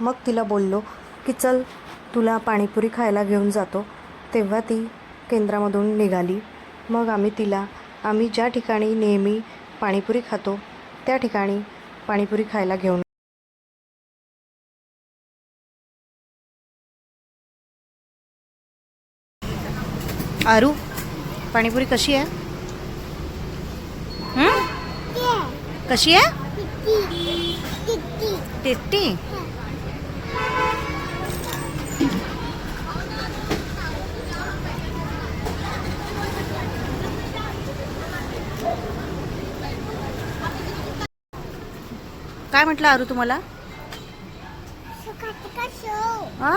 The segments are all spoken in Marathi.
मग तिला बोललो की चल तुला पाणीपुरी खायला घेऊन जातो. तेव्हा ती केंद्रामधून निघाली. मग आम्ही तिला आम्ही ज्या ठिकाणी नेहमी पाणीपुरी खातो त्या ठिकाणी पाणीपुरी खायला घेऊन आरू पाणीपुरी कशी आहे? कशी आहे? टेस्टी काय म्हटलं आरू तुम्हाला? हा?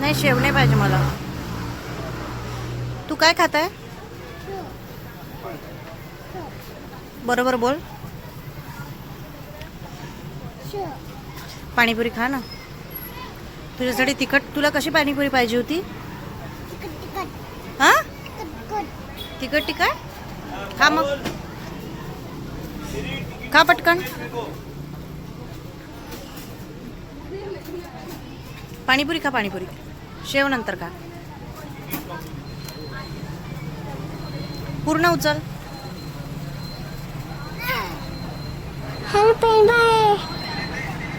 नाही शेव नाही पाहिजे मला. तू काय खात आहे बरोबर बोल. पाणीपुरी खा ना. तुझ्यासाठी तिखट तुला कशी पाणीपुरी पाहिजे होती? हा? तिखट तिखट? खा मग. का पटकन? पाणीपुरी का पाणीपुरी. शेव नंतर पूर्ण उचल. Hello pen